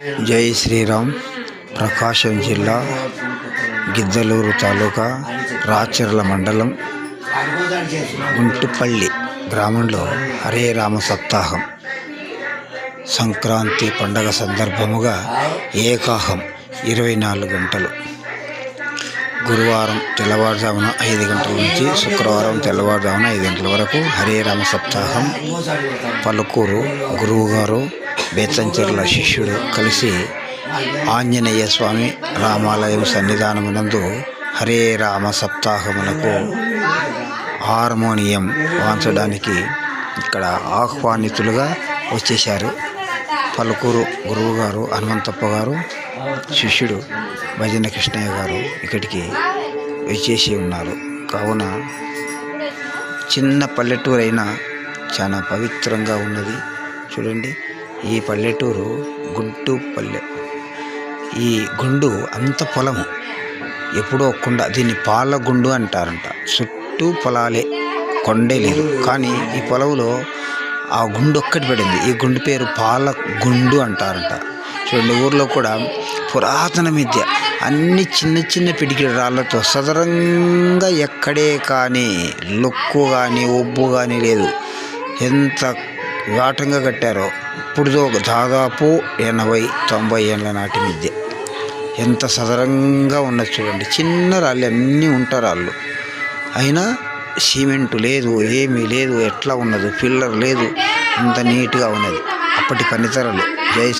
జై శ్రీరామ్ ప్రకాశం జిల్లా గిద్దలూరు తాలూకా రాచర్ల మండలం గుంటుపల్లి గ్రామంలో హరే రామ సప్తాహం. సంక్రాంతి పండగ సందర్భముగా ఏకాహం ఇరవై నాలుగు గంటలు. గురువారం తెల్లవారుజామున ఐదు గంటల నుంచి శుక్రవారం తెల్లవారుజామున ఐదు గంటల వరకు హరే రామ సప్తాహం. పలుకూరు గురువుగారు బేతంచెర్ల శిష్యుడు కలిసి ఆంజనేయ స్వామి రామాలయం సన్నిధానమునందు హరే రామ సప్తాహమునకు హార్మోనియం వాంచడానికి ఇక్కడ ఆహ్వానితులుగా వచ్చేశారు. పలుకూరు గురువు గారు హనుమంతప్ప గారు శిష్యుడు భజన కృష్ణయ్య గారు ఇక్కడికి వచ్చేసి ఉన్నారు. కావున చిన్న పల్లెటూరు చాలా పవిత్రంగా ఉన్నది. చూడండి. ఈ పల్లెటూరు గుంటు పల్లె. ఈ గుండు అంత పొలము. ఎప్పుడో కుండ దీన్ని పాల గుండు అంటారంట. చుట్టూ పొలాలే కొండే లేదు. కానీ ఈ పొలంలో ఆ గుండు ఒక్కటి పడింది. ఈ గుండు పేరు పాల గుండు అంటారంట. చూడండి ఊర్లో కూడా పురాతన విద్య. అన్ని చిన్న చిన్న పిడికిడి రాళ్ళతో సదరంగా ఎక్కడే కానీ లొక్కు కానీ ఒబ్బు కానీ లేదు. ఎంత వాటంగా కట్టారో. ఇప్పుడుదో దాదాపు ఎనభై తొంభై ఏళ్ళ నాటి మధ్య ఎంత సదరంగా ఉన్నది చూడండి. చిన్న రాళ్ళు అన్నీ ఉంటారు రాళ్ళు అయినా సిమెంటు లేదు ఏమీ లేదు ఎట్లా ఉన్నది? పిల్లర్ లేదు ఇంత నీట్గా ఉన్నది. అప్పటి పనితరాలు. జై